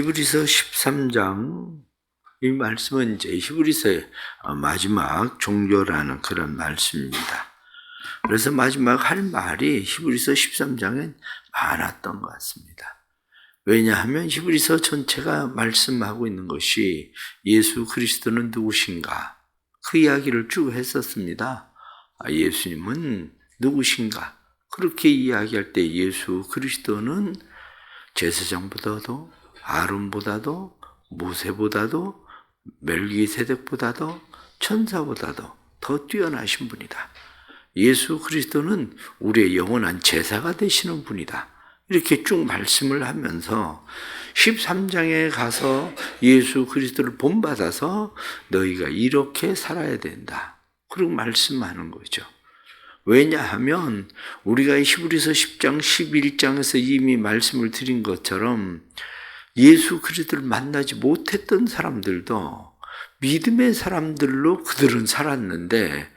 히브리서 13장 이 말씀은 이제 히브리서의 어, 마지막 종교라는 그런 말씀입니다. 그래서 마지막 할 말이 히브리서 13장엔 많았던 것 같습니다. 왜냐하면 히브리서 전체가 말씀하고 있는 것이 예수 그리스도는 누구신가 그 이야기를 쭉 했었습니다. 아, 예수님은 누구신가 그렇게 이야기할 때 예수 그리스도는 제사장보다도 아론보다도 모세보다도 멜기세덱보다도 천사보다도 더 뛰어나신 분이다. 예수 그리스도는 우리의 영원한 제사가 되시는 분이다. 이렇게 쭉 말씀을 하면서 13장에 가서 예수 그리스도를 본받아서 너희가 이렇게 살아야 된다. 그리고 말씀하는 거죠. 왜냐하면 우리가 히브리서 10장 11장에서 이미 말씀을 드린 것처럼 예수 그리스도를 만나지 못했던 사람들도 믿음의 사람들로 그들은 살았는데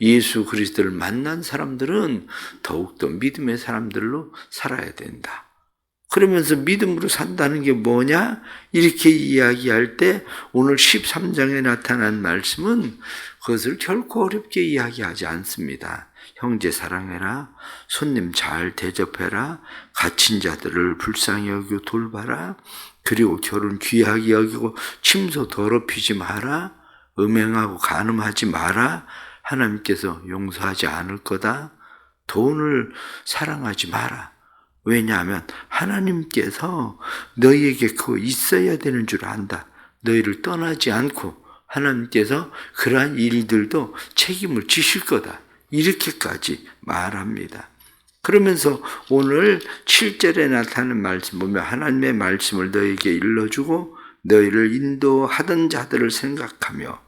예수 그리스도를 만난 사람들은 더욱더 믿음의 사람들로 살아야 된다. 그러면서 믿음으로 산다는 게 뭐냐? 이렇게 이야기할 때 오늘 13장에 나타난 말씀은 그것을 결코 어렵게 이야기하지 않습니다. 형제 사랑해라. 손님 잘 대접해라. 갇힌 자들을 불쌍히 여기고 돌봐라. 그리고 결혼 귀하게 여기고 침소 더럽히지 마라. 음행하고 간음하지 마라. 하나님께서 용서하지 않을 거다. 돈을 사랑하지 마라. 왜냐하면 하나님께서 너희에게 그거 있어야 되는 줄 안다. 너희를 떠나지 않고 하나님께서 그러한 일들도 책임을 지실 거다. 이렇게까지 말합니다. 그러면서 오늘 7절에 나타나는 말씀 보면 하나님의 말씀을 너에게 일러주고 너희를 인도하던 자들을 생각하며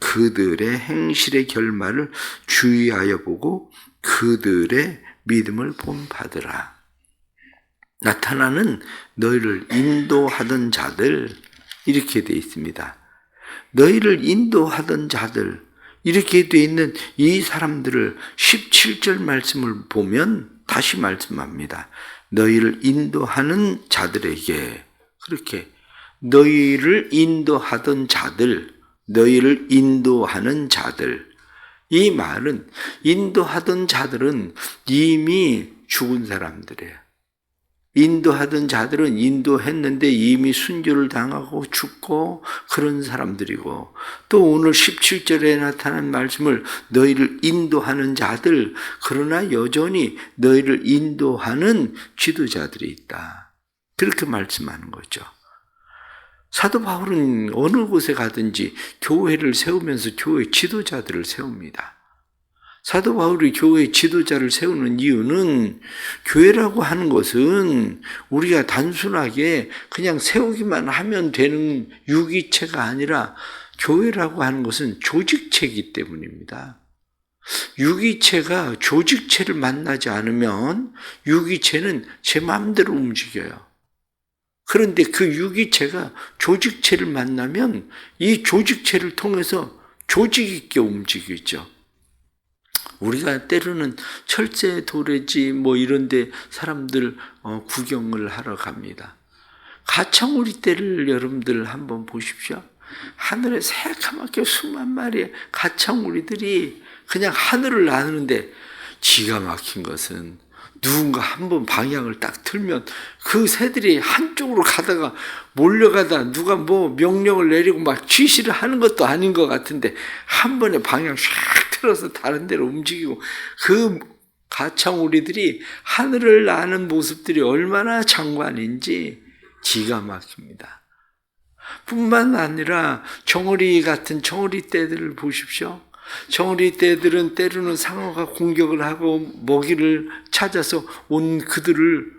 그들의 행실의 결말을 주의하여 보고 그들의 믿음을 본받으라. 나타나는 너희를 인도하던 자들 이렇게 되어 있습니다. 너희를 인도하던 자들 이렇게 되어 있는 이 사람들을 17절 말씀을 보면 다시 말씀합니다. 너희를 인도하는 자들에게 그렇게 너희를 인도하던 자들, 너희를 인도하는 자들. 이 말은 인도하던 자들은 이미 죽은 사람들이에요. 인도하던 자들은 인도했는데 이미 순교를 당하고 죽고 그런 사람들이고 또 오늘 17절에 나타난 말씀을 너희를 인도하는 자들 그러나 여전히 너희를 인도하는 지도자들이 있다. 그렇게 말씀하는 거죠. 사도 바울은 어느 곳에 가든지 교회를 세우면서 교회 지도자들을 세웁니다. 사도 바울이 교회 지도자를 세우는 이유는 교회라고 하는 것은 우리가 단순하게 그냥 세우기만 하면 되는 유기체가 아니라 교회라고 하는 것은 조직체이기 때문입니다. 유기체가 조직체를 만나지 않으면 유기체는 제 마음대로 움직여요. 그런데 그 유기체가 조직체를 만나면 이 조직체를 통해서 조직 있게 움직이죠. 우리가 때로는 철제 도래지 뭐 이런데 사람들 어, 구경을 하러 갑니다. 가창우리 떼를 여러분들 한번 보십시오. 하늘에 새카맣게 수만 마리의 가창우리들이 그냥 하늘을 나누는데 기가 막힌 것은 누군가 한 번 방향을 딱 틀면 그 새들이 한쪽으로 가다가 몰려가다 누가 뭐 명령을 내리고 막 지시를 하는 것도 아닌 것 같은데 한 번에 방향 샥 틀어서 다른 데로 움직이고 그 가창우리들이 하늘을 나는 모습들이 얼마나 장관인지 기가 막힙니다. 뿐만 아니라 정어리 같은 정어리 떼들을 보십시오. 정어리 떼들은 때로는 상어가 공격을 하고 먹이를 찾아서 온 그들을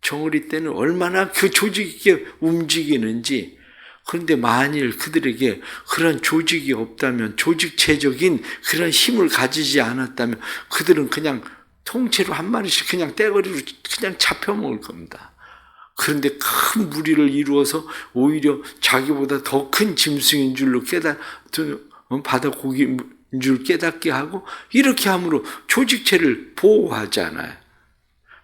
정어리 떼는 얼마나 그 조직 있게 움직이는지 그런데 만일 그들에게 그런 조직이 없다면 조직체적인 그런 힘을 가지지 않았다면 그들은 그냥 통째로 한 마리씩 그냥 떼거리로 그냥 잡혀 먹을 겁니다. 그런데 큰 무리를 이루어서 오히려 자기보다 더 큰 짐승인 줄로 깨닫, 바다 고기인 줄 깨닫게 하고 이렇게 함으로 조직체를 보호하잖아요.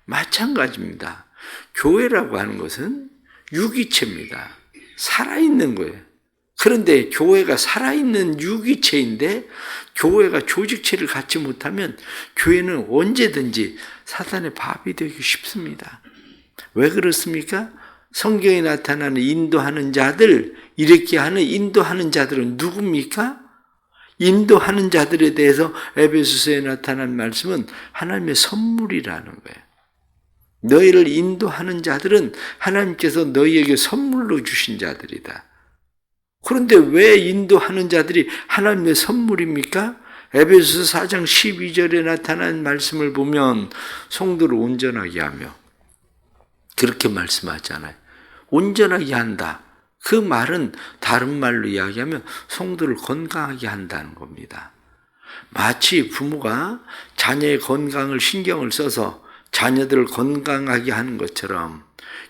마찬가지입니다. 교회라고 하는 것은 유기체입니다. 살아있는 거예요. 그런데 교회가 살아있는 유기체인데 교회가 조직체를 갖지 못하면 교회는 언제든지 사탄의 밥이 되기 쉽습니다. 왜 그렇습니까? 성경에 나타나는 인도하는 자들, 이렇게 하는 인도하는 자들은 누굽니까? 인도하는 자들에 대해서 에베소서에 나타난 말씀은 하나님의 선물이라는 거예요. 너희를 인도하는 자들은 하나님께서 너희에게 선물로 주신 자들이다. 그런데 왜 인도하는 자들이 하나님의 선물입니까? 에베소서 4장 12절에 나타난 말씀을 보면 성도를 온전하게 하며 그렇게 말씀하잖아요. 온전하게 한다. 그 말은 다른 말로 이야기하면 성도를 건강하게 한다는 겁니다. 마치 부모가 자녀의 건강을 신경을 써서 자녀들을 건강하게 하는 것처럼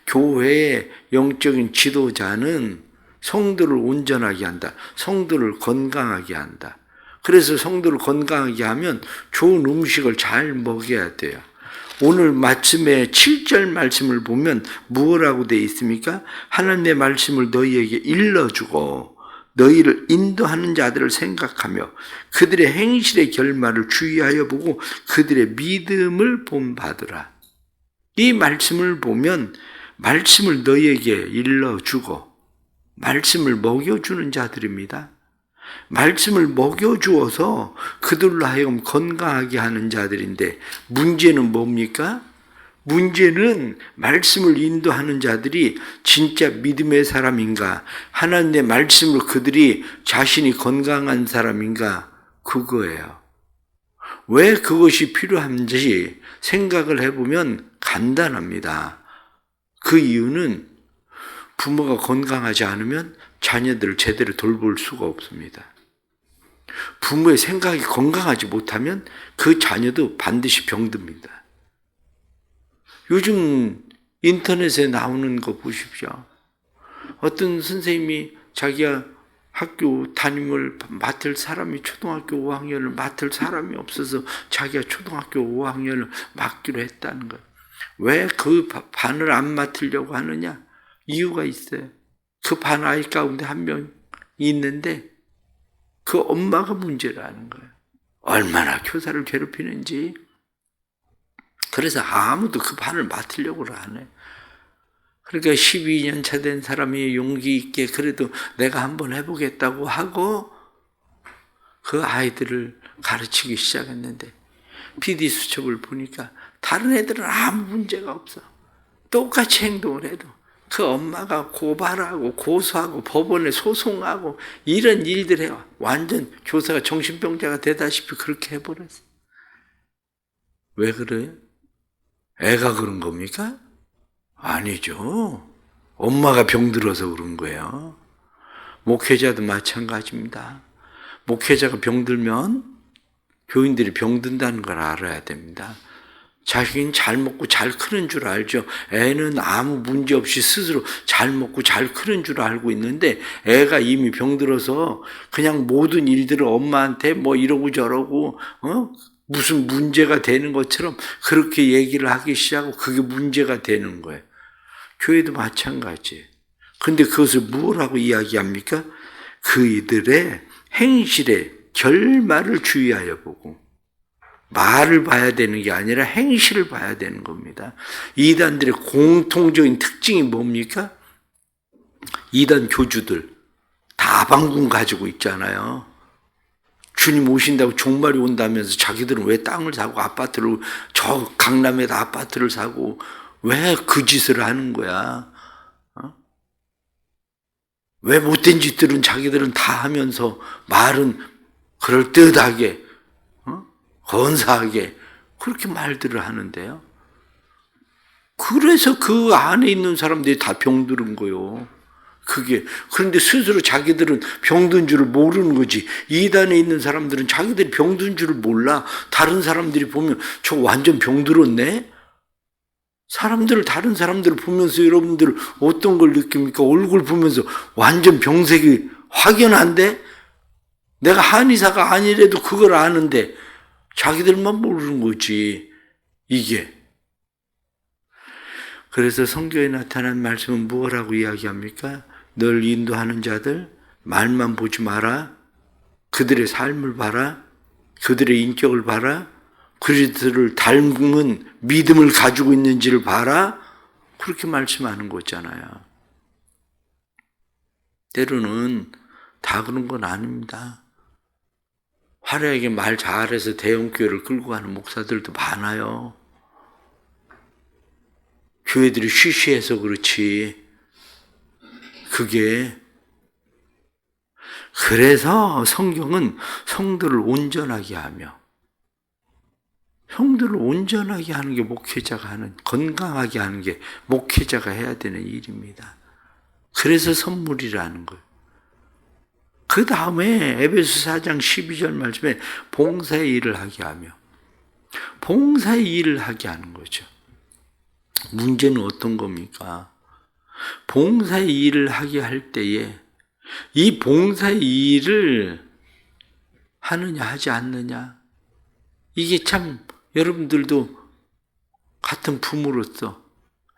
교회의 영적인 지도자는 성도를 온전하게 한다. 성도를 건강하게 한다. 그래서 성도를 건강하게 하면 좋은 음식을 잘 먹여야 돼요. 오늘 마침에 7절 말씀을 보면 무엇라고 되어 있습니까? 하나님의 말씀을 너희에게 일러주고 너희를 인도하는 자들을 생각하며 그들의 행실의 결말을 주의하여 보고 그들의 믿음을 본받으라. 이 말씀을 보면 말씀을 너희에게 일러주고 말씀을 먹여주는 자들입니다. 말씀을 먹여주어서 그들로 하여금 건강하게 하는 자들인데 문제는 뭡니까? 문제는 말씀을 인도하는 자들이 진짜 믿음의 사람인가? 하나님의 말씀으로 그들이 자신이 건강한 사람인가? 그거예요. 왜 그것이 필요한지 생각을 해보면 간단합니다. 그 이유는 부모가 건강하지 않으면 자녀들을 제대로 돌볼 수가 없습니다. 부모의 생각이 건강하지 못하면 그 자녀도 반드시 병듭니다. 요즘 인터넷에 나오는 거 보십시오. 어떤 선생님이 자기가 학교 담임을 맡을 사람이 초등학교 5학년을 맡을 사람이 없어서 자기가 초등학교 5학년을 맡기로 했다는 거예요. 왜 그 반을 안 맡으려고 하느냐? 이유가 있어요. 그 반 아이 가운데 한 명 있는데 그 엄마가 문제라는 거예요. 얼마나 교사를 괴롭히는지. 그래서 아무도 그 반을 맡으려고 안 해. 그러니까 12년 차 된 사람이 용기 있게 그래도 내가 한번 해보겠다고 하고 그 아이들을 가르치기 시작했는데 PD 수첩을 보니까 다른 애들은 아무 문제가 없어. 똑같이 행동을 해도 그 엄마가 고발하고 고소하고 법원에 소송하고 이런 일들 해요. 완전 교사가 정신병자가 되다시피 그렇게 해버렸어. 왜 그래요? 애가 그런 겁니까? 아니죠. 엄마가 병들어서 그런 거예요. 목회자도 마찬가지입니다. 목회자가 병들면 교인들이 병든다는 걸 알아야 됩니다. 자기는 잘 먹고 잘 크는 줄 알죠. 애는 아무 문제 없이 스스로 잘 먹고 잘 크는 줄 알고 있는데 애가 이미 병들어서 그냥 모든 일들을 엄마한테 뭐 이러고 저러고 어? 무슨 문제가 되는 것처럼 그렇게 얘기를 하기 시작하고 그게 문제가 되는 거예요. 교회도 마찬가지. 근데 그것을 무엇라고 이야기합니까? 그이들의 행실의 결말을 주의하여 보고 말을 봐야 되는 게 아니라 행실을 봐야 되는 겁니다. 이단들의 공통적인 특징이 뭡니까? 이단 교주들 다 방군 가지고 있잖아요. 주님 오신다고 종말이 온다면서 자기들은 왜 땅을 사고 아파트를 저 강남에다 아파트를 사고 왜 그 짓을 하는 거야? 어? 왜 못된 짓들은 자기들은 다 하면서 말은 그럴듯하게 어? 건사하게 그렇게 말들을 하는데요. 그래서 그 안에 있는 사람들이 다 병들은 거요. 그게 그런데 스스로 자기들은 병든 줄을 모르는 거지. 이단에 있는 사람들은 자기들이 병든 줄을 몰라. 다른 사람들이 보면 저 완전 병들었네. 사람들을 다른 사람들을 보면서 여러분들 어떤 걸 느낍니까? 얼굴 보면서 완전 병색이 확연한데 내가 한의사가 아니래도 그걸 아는데 자기들만 모르는 거지. 이게 그래서 성경에 나타난 말씀은 무엇라고 이야기합니까? 널 인도하는 자들 말만 보지 마라. 그들의 삶을 봐라. 그들의 인격을 봐라. 그들을 닮은 믿음을 가지고 있는지를 봐라. 그렇게 말씀하는 거잖아요. 때로는 다 그런 건 아닙니다. 화려하게 말 잘해서 대형교회를 끌고 가는 목사들도 많아요. 교회들이 쉬쉬해서 그렇지. 그게 그래서 성경은 성도를 온전하게 하며 성도를 온전하게 하는 게 목회자가 하는 건강하게 하는 게 목회자가 해야 되는 일입니다. 그래서 선물이라는 거예요. 그 다음에 에베소 4장 12절 말씀에 봉사의 일을 하게 하며 봉사의 일을 하게 하는 거죠. 문제는 어떤 겁니까? 봉사의 일을 하게 할 때에 이 봉사의 일을 하느냐 하지 않느냐 이게 참 여러분들도 같은 부모로서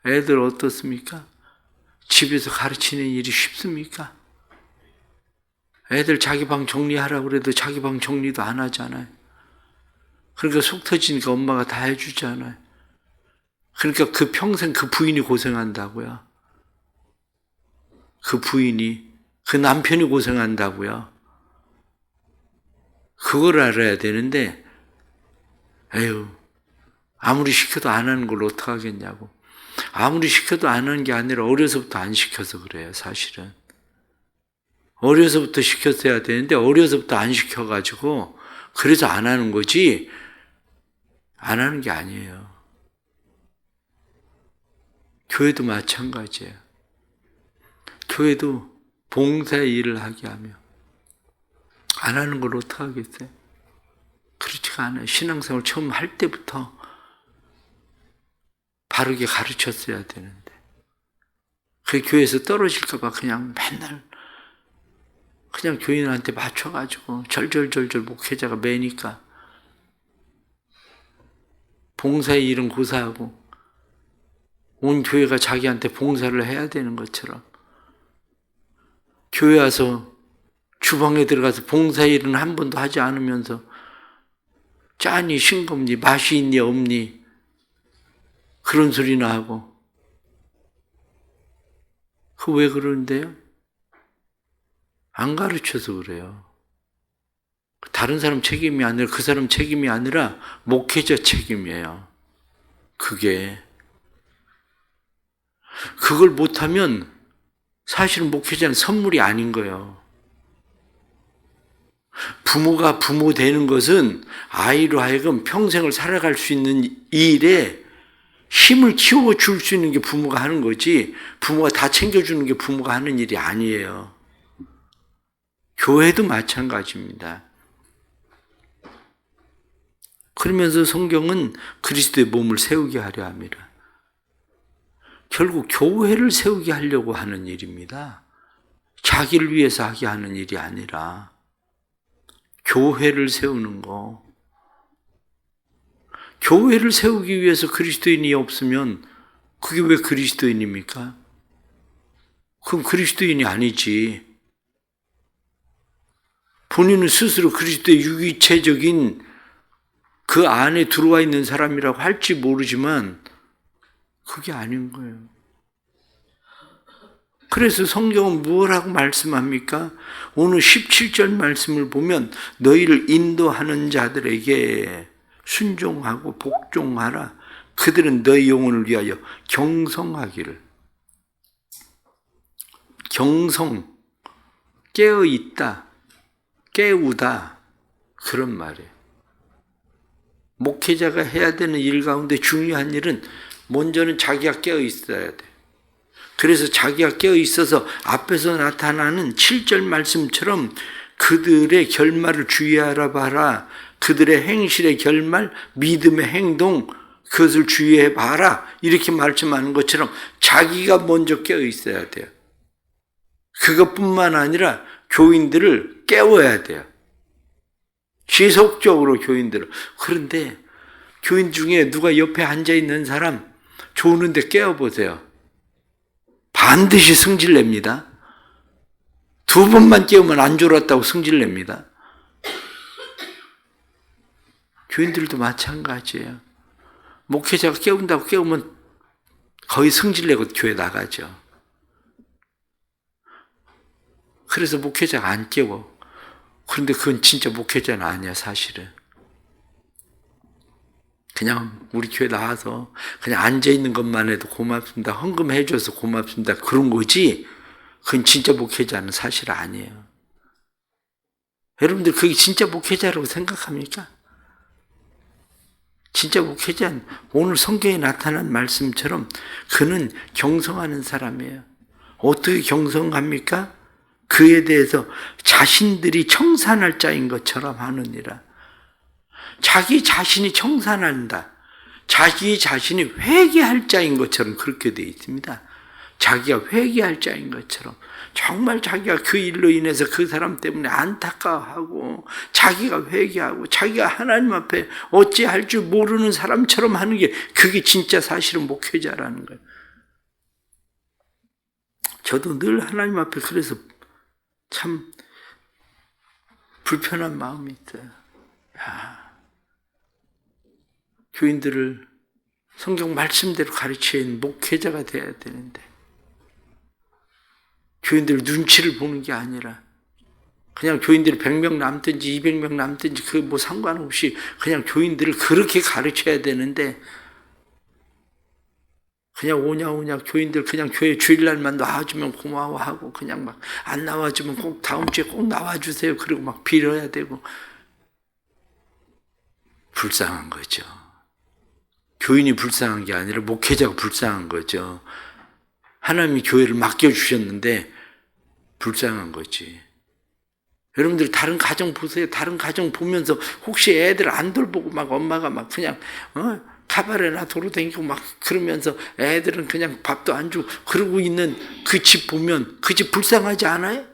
애들 어떻습니까? 집에서 가르치는 일이 쉽습니까? 애들 자기 방 정리하라고 그래도 자기 방 정리도 안 하잖아요. 그러니까 속 터지니까 엄마가 다 해주잖아요. 그러니까 그 평생 그 부인이 고생한다고요. 그 부인이, 그 남편이 고생한다고요. 그걸 알아야 되는데, 에휴, 아무리 시켜도 안 하는 걸 어떡하겠냐고. 아무리 시켜도 안 하는 게 아니라 어려서부터 안 시켜서 그래요, 사실은. 어려서부터 시켰어야 되는데, 어려서부터 안 시켜가지고, 그래서 안 하는 거지, 안 하는 게 아니에요. 교회도 마찬가지예요. 교회도 봉사의 일을 하게 하며 안 하는 걸 어떡하겠어요? 그렇지가 않아요. 신앙생활 처음 할 때부터 바르게 가르쳤어야 되는데 그 교회에서 떨어질까봐 그냥 맨날 그냥 교인한테 맞춰가지고 절절절절 목회자가 매니까 봉사의 일은 고사하고 온 교회가 자기한테 봉사를 해야 되는 것처럼 교회 와서 주방에 들어가서 봉사 일은 한 번도 하지 않으면서 짜니 싱겁니 맛이 있니 없니 그런 소리나 하고 그 왜 그러는데요? 안 가르쳐서 그래요. 다른 사람 책임이 아니라 그 사람 책임이 아니라 목회자 책임이에요. 그게 그걸 못하면 사실은 목회자는 선물이 아닌 거예요. 부모가 부모 되는 것은 아이로 하여금 평생을 살아갈 수 있는 일에 힘을 키워줄 수 있는 게 부모가 하는 거지, 부모가 다 챙겨주는 게 부모가 하는 일이 아니에요. 교회도 마찬가지입니다. 그러면서 성경은 그리스도의 몸을 세우게 하려 합니다. 결국 교회를 세우게 하려고 하는 일입니다. 자기를 위해서 하게 하는 일이 아니라 교회를 세우는 거. 교회를 세우기 위해서 그리스도인이 없으면 그게 왜 그리스도인입니까? 그럼 그리스도인이 아니지. 본인은 스스로 그리스도의 유기체적인 그 안에 들어와 있는 사람이라고 할지 모르지만 그게 아닌 거예요. 그래서 성경은 무엇라고 말씀합니까? 오늘 17절 말씀을 보면 너희를 인도하는 자들에게 순종하고 복종하라. 그들은 너희 영혼을 위하여 경성하기를. 경성, 깨어 있다, 깨우다. 그런 말이에요. 목회자가 해야 되는 일 가운데 중요한 일은 먼저는 자기가 깨어 있어야 돼. 그래서 자기가 깨어 있어서 앞에서 나타나는 7절 말씀처럼 그들의 결말을 주의하라 봐라. 그들의 행실의 결말, 믿음의 행동, 그것을 주의해 봐라. 이렇게 말씀하는 것처럼 자기가 먼저 깨어 있어야 돼요. 그것뿐만 아니라 교인들을 깨워야 돼요. 지속적으로 교인들을. 그런데 교인 중에 누가 옆에 앉아 있는 사람 좋은데 깨워보세요. 반드시 승질냅니다. 두 번만 깨우면 안 졸았다고 승질냅니다. 교인들도 마찬가지예요. 목회자가 깨운다고 깨우면 거의 승질내고 교회 나가죠. 그래서 목회자가 안 깨워. 그런데 그건 진짜 목회자는 아니야, 사실은. 그냥 우리 교회 나와서 그냥 앉아 있는 것만 해도 고맙습니다. 헌금해 줘서 고맙습니다. 그런 거지. 그건 진짜 목회자는 사실 아니에요. 여러분들 그게 진짜 목회자라고 생각합니까? 진짜 목회자는 오늘 성경에 나타난 말씀처럼 그는 경성하는 사람이에요. 어떻게 경성합니까? 그에 대해서 자신들이 청산할 자인 것처럼 하느니라. 자기 자신이 청산한다. 자기 자신이 회개할 자인 것처럼 그렇게 되어 있습니다. 자기가 회개할 자인 것처럼 정말 자기가 그 일로 인해서 그 사람 때문에 안타까워하고 자기가 회개하고 자기가 하나님 앞에 어찌할 줄 모르는 사람처럼 하는 게 그게 진짜 사실은 목회자라는 거예요. 저도 늘 하나님 앞에 그래서 참 불편한 마음이 있어요. 야, 교인들을 성경 말씀대로 가르치는 목회자가 돼야 되는데 교인들 눈치를 보는 게 아니라 그냥 교인들이 100명 남든지 200명 남든지 그 뭐 상관없이 그냥 교인들을 그렇게 가르쳐야 되는데 그냥 오냐 오냐 교인들 그냥 교회 주일날만 나와주면 고마워하고 그냥 막 안 나와주면 꼭 다음 주에 꼭 나와주세요 그리고 막 빌어야 되고 불쌍한 거죠. 교인이 불쌍한 게 아니라 목회자가 불쌍한 거죠. 하나님이 교회를 맡겨주셨는데 불쌍한 거지. 여러분들 다른 가정 보세요. 다른 가정 보면서 혹시 애들 안 돌보고 막 엄마가 막 그냥 어? 카바레나 도로 다니고 막 그러면서 애들은 그냥 밥도 안 주고 그러고 있는 그 집 보면 그 집 불쌍하지 않아요?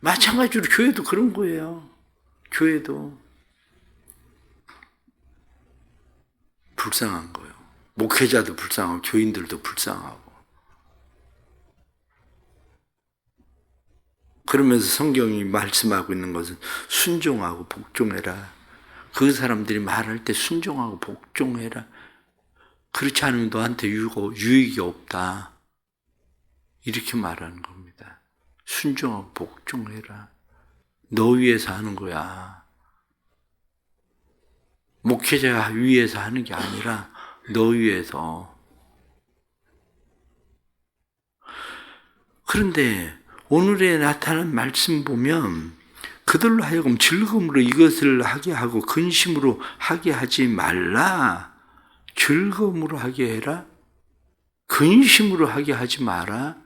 마찬가지로 교회도 그런 거예요. 교회도 불쌍한 거예요. 목회자도 불쌍하고 교인들도 불쌍하고 그러면서 성경이 말씀하고 있는 것은 순종하고 복종해라. 그 사람들이 말할 때 순종하고 복종해라. 그렇지 않으면 너한테 유익이 없다. 이렇게 말하는 겁니다. 순종하고 복종해라. 너 위해서 하는 거야. 목회자 위해서 하는 게 아니라 너 위해서. 그런데 오늘에 나타난 말씀 보면 그들로 하여금 즐거움으로 이것을 하게 하고 근심으로 하게 하지 말라. 즐거움으로 하게 해라. 근심으로 하게 하지 마라.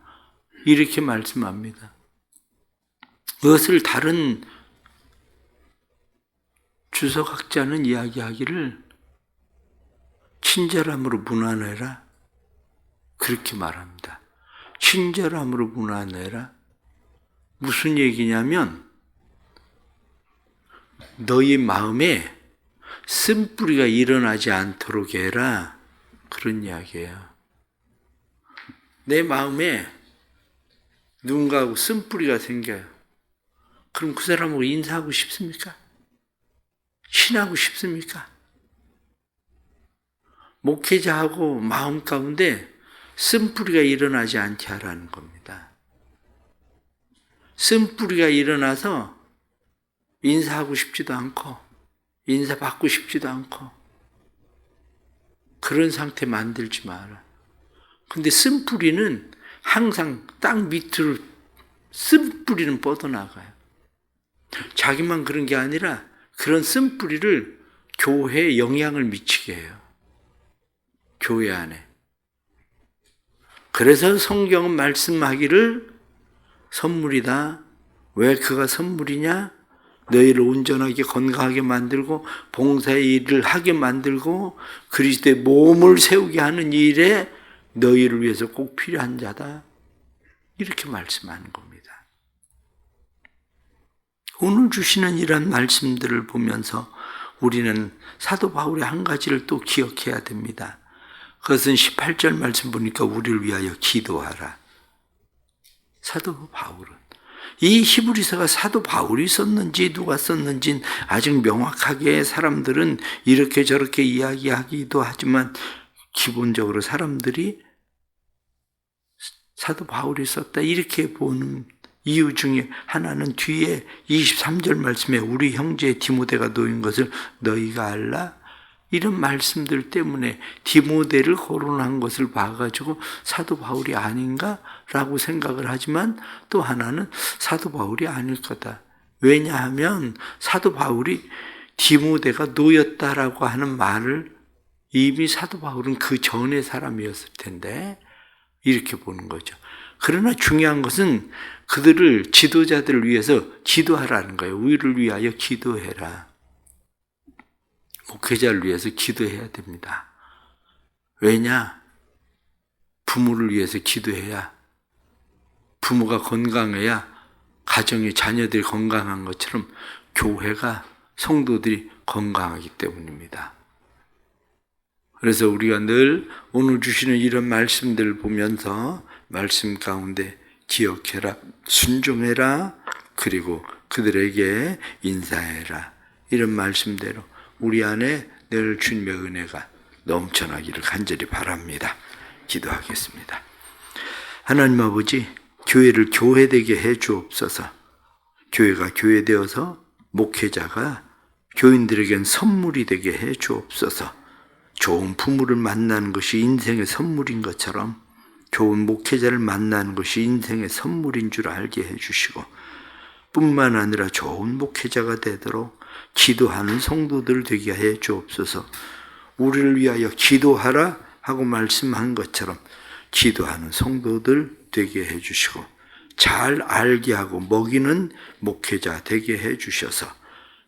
이렇게 말씀합니다. 그것을 다른 주석학자는 이야기하기를 친절함으로 무난해라. 그렇게 말합니다. 친절함으로 무난해라. 무슨 얘기냐면 너희 마음에 쓴뿌리가 일어나지 않도록 해라. 그런 이야기예요. 내 마음에 누군가하고 쓴뿌리가 생겨요. 그럼 그 사람하고 인사하고 싶습니까? 친하고 싶습니까? 목회자하고 마음 가운데 쓴뿌리가 일어나지 않게 하라는 겁니다. 쓴뿌리가 일어나서 인사하고 싶지도 않고 인사받고 싶지도 않고 그런 상태 만들지 마라. 근데 쓴뿌리는 항상 땅 밑으로 쓴뿌리는 뻗어나가요. 자기만 그런 게 아니라 그런 쓴뿌리를 교회에 영향을 미치게 해요. 교회 안에. 그래서 성경은 말씀하기를 선물이다. 왜 그가 선물이냐? 너희를 온전하게 건강하게 만들고 봉사의 일을 하게 만들고 그리스도의 몸을 세우게 하는 일에 너희를 위해서 꼭 필요한 자다. 이렇게 말씀하는 겁니다. 오늘 주시는 이런 말씀들을 보면서 우리는 사도 바울의 한 가지를 또 기억해야 됩니다. 그것은 18절 말씀 보니까 우리를 위하여 기도하라. 사도 바울은 이 히브리서가 사도 바울이 썼는지 누가 썼는지 아직 명확하게 사람들은 이렇게 저렇게 이야기하기도 하지만 기본적으로 사람들이 사도 바울이 썼다 이렇게 보는 이유 중에 하나는 뒤에 23절 말씀에 우리 형제 디모데가 놓인 것을 너희가 알라? 이런 말씀들 때문에 디모데를 거론한 것을 봐가지고 사도 바울이 아닌가 라고 생각을 하지만 또 하나는 사도 바울이 아닐 거다. 왜냐하면 사도 바울이 디모데가 놓였다라고 하는 말을 이미 사도 바울은 그 전의 사람이었을 텐데 이렇게 보는 거죠. 그러나 중요한 것은 그들을 지도자들을 위해서 기도하라는 거예요. 우리를 위하여 기도해라. 목회자를 위해서 기도해야 됩니다. 왜냐? 부모를 위해서 기도해야 부모가 건강해야 가정의 자녀들이 건강한 것처럼 교회가 성도들이 건강하기 때문입니다. 그래서 우리가 늘 오늘 주시는 이런 말씀들을 보면서 말씀 가운데 기억해라, 순종해라, 그리고 그들에게 인사해라. 이런 말씀대로 우리 안에 늘 주님의 은혜가 넘쳐나기를 간절히 바랍니다. 기도하겠습니다. 하나님 아버지, 교회를 교회되게 해 주옵소서. 교회가 교회되어서 목회자가 교인들에겐 선물이 되게 해 주옵소서. 좋은 부모를 만나는 것이 인생의 선물인 것처럼 좋은 목회자를 만나는 것이 인생의 선물인 줄 알게 해 주시고 뿐만 아니라 좋은 목회자가 되도록 기도하는 성도들 되게 해 주옵소서. 우리를 위하여 기도하라 하고 말씀한 것처럼 기도하는 성도들 되게 해 주시고 잘 알게 하고 먹이는 목회자 되게 해 주셔서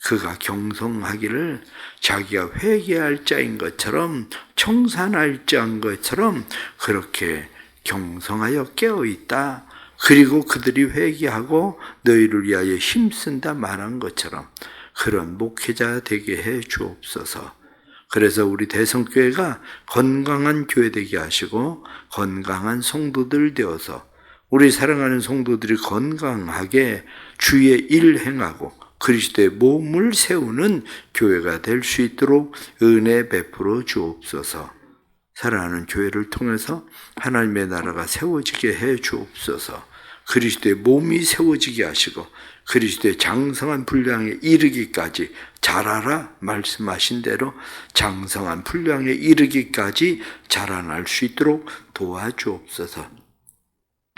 그가 경성하기를 자기가 회개할 자인 것처럼 청산할 자인 것처럼 그렇게 경성하여 깨어 있다. 그리고 그들이 회개하고 너희를 위하여 힘쓴다 말한 것처럼 그런 목회자 되게 해 주옵소서. 그래서 우리 대성교회가 건강한 교회 되게 하시고 건강한 성도들 되어서 우리 사랑하는 성도들이 건강하게 주의 일 행하고 그리스도의 몸을 세우는 교회가 될 수 있도록 은혜 베풀어 주옵소서. 사랑하는 교회를 통해서 하나님의 나라가 세워지게 해 주옵소서. 그리스도의 몸이 세워지게 하시고 그리스도의 장성한 분량에 이르기까지 자라라 말씀하신 대로 장성한 분량에 이르기까지 자라날 수 있도록 도와주옵소서.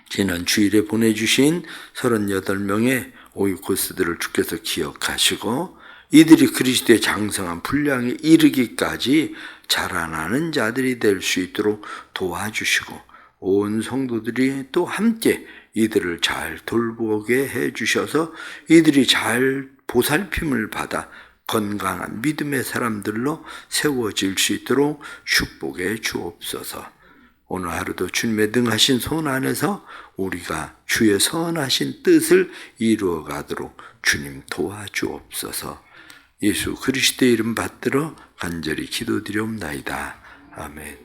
지난 주일에 보내주신 38명의 오이코스들을 주께서 기억하시고 이들이 그리스도의 장성한 분량에 이르기까지 자라나는 자들이 될 수 있도록 도와주시고 온 성도들이 또 함께 이들을 잘 돌보게 해 주셔서 이들이 잘 보살핌을 받아 건강한 믿음의 사람들로 세워질 수 있도록 축복해 주옵소서. 오늘 하루도 주님의 능하신 손 안에서 우리가 주의 선하신 뜻을 이루어 가도록 주님 도와주옵소서. 예수 그리스도의 이름 받들어 간절히 기도드리옵나이다. 아멘.